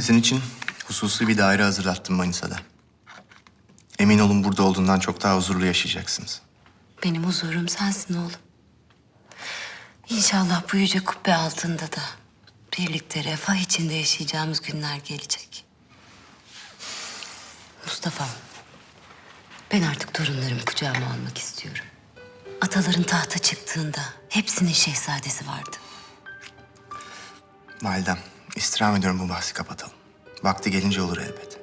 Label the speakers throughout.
Speaker 1: Sizin için hususi bir daire hazırlattım Manisa'da. Emin olun burada olduğundan çok daha huzurlu yaşayacaksınız.
Speaker 2: Benim huzurum sensin oğlum. İnşallah bu yüce kubbe altında da birlikte refah içinde yaşayacağımız günler gelecek. Mustafa, ben artık torunlarımı kucağıma almak istiyorum. Ataların tahta çıktığında hepsinin şehzadesi vardı.
Speaker 1: Validem, istirham ediyorum bu bahsi kapatalım. Vakti gelince olur elbet.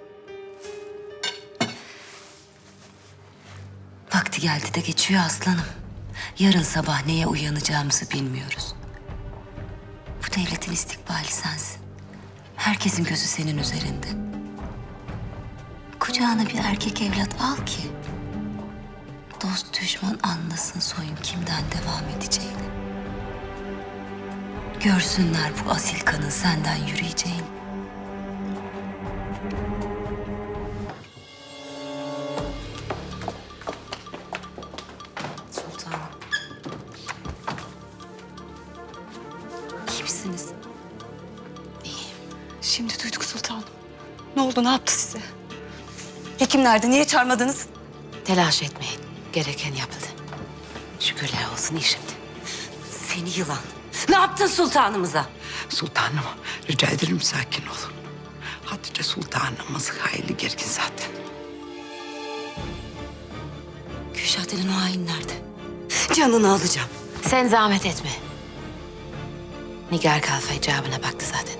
Speaker 2: Vakti geldi de geçiyor aslanım. Yarın sabah neye uyanacağımızı bilmiyoruz. Bu devletin istikbali sensin. Herkesin gözü senin üzerinde. Kucağına bir erkek evlat al ki... ...dost düşman anlasın soyun kimden devam edeceğini. Görsünler bu asil kanın senden yürüyeceğini. Sultanım. İyi misiniz?
Speaker 3: Şimdi duyduk sultanım. Ne oldu, ne yaptı size? Hekim nerede, niye çağırmadınız?
Speaker 2: Telaş etmeyin. Gereken yapıldı. Şükürler olsun iyi şimdi. Seni yılan. Ne yaptın sultanımıza?
Speaker 4: Sultanım rica ederim sakin olun. Hatice sultanımız hayli gergin zaten.
Speaker 2: Kürşat'ın o hain nerede? Canını alacağım.
Speaker 5: Sen zahmet etme. Nigar Kalfa icabına baktı zaten.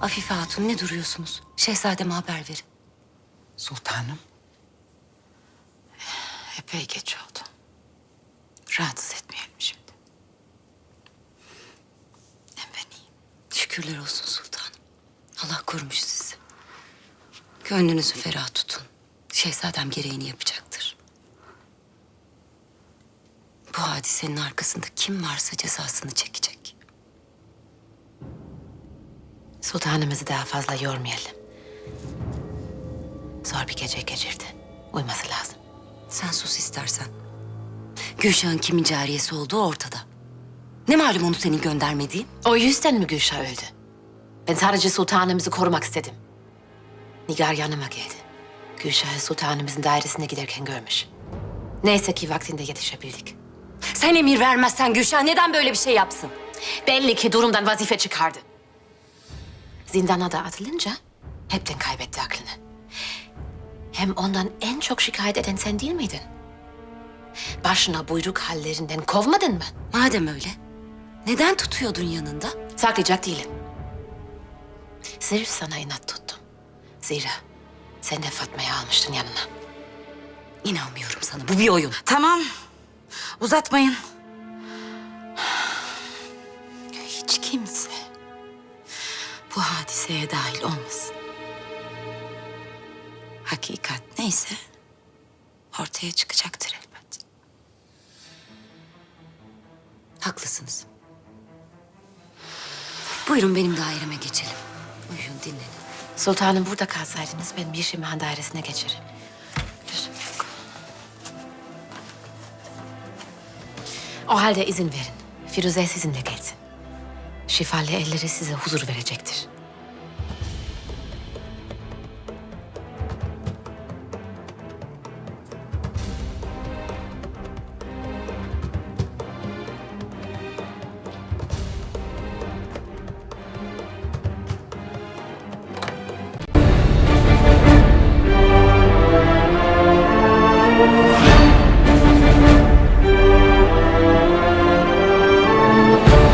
Speaker 2: Afife Hatun ne duruyorsunuz? Şehzademe haber verin.
Speaker 4: Sultanım.
Speaker 5: Epey geç oldu. Rahatsız etmeyelim şimdi. Hem ben iyiyim.
Speaker 2: Şükürler olsun sultanım. Allah korumuş sizi. Gönlünüzü ferah tutun. Şehzadem gereğini yapacaktır. Bu hadisenin arkasında kim varsa cezasını çekecek.
Speaker 5: Sultanımızı daha fazla yormayalım. Zor bir gece geçirdi. Uyuması lazım.
Speaker 2: Sen sus istersen. Gülşah'ın kimin cariyesi olduğu ortada. Ne malum onu senin göndermediğin?
Speaker 5: O yüzden mi Gülşah öldü? Ben sadece sultanımızı korumak istedim. Nigar yanıma geldi. Gülşah'ı sultanımızın dairesine giderken görmüş. Neyse ki vaktinde yetişebildik.
Speaker 2: Sen emir vermezsen Gülşah neden böyle bir şey yapsın?
Speaker 5: Belli ki durumdan vazife çıkardı. Zindana da atılınca hepten kaybetti aklını. Hem ondan en çok şikayet eden sen değil miydin? Başına buyruk hallerinden kovmadın mı?
Speaker 2: Madem öyle, neden tutuyordun yanında?
Speaker 5: Saklayacak değilim. Sırf sana inat tuttum. Zira sen de Fatma'yı almıştın yanına.
Speaker 2: İnanmıyorum sana, bu bir oyun.
Speaker 3: Tamam, uzatmayın.
Speaker 2: Hiç kimse bu hadiseye dahil olmasın. Hakikat neyse ortaya çıkacaktır Haklısınız. Buyurun benim daireme geçelim. Uyuyun dinlenin.
Speaker 5: Sultanım burada kalsaydınız ben bir şimhan dairesine geçerim. Lüzum yok. O halde izin verin. Firuze sizinle gelsin. Şifalı elleri size huzur verecektir.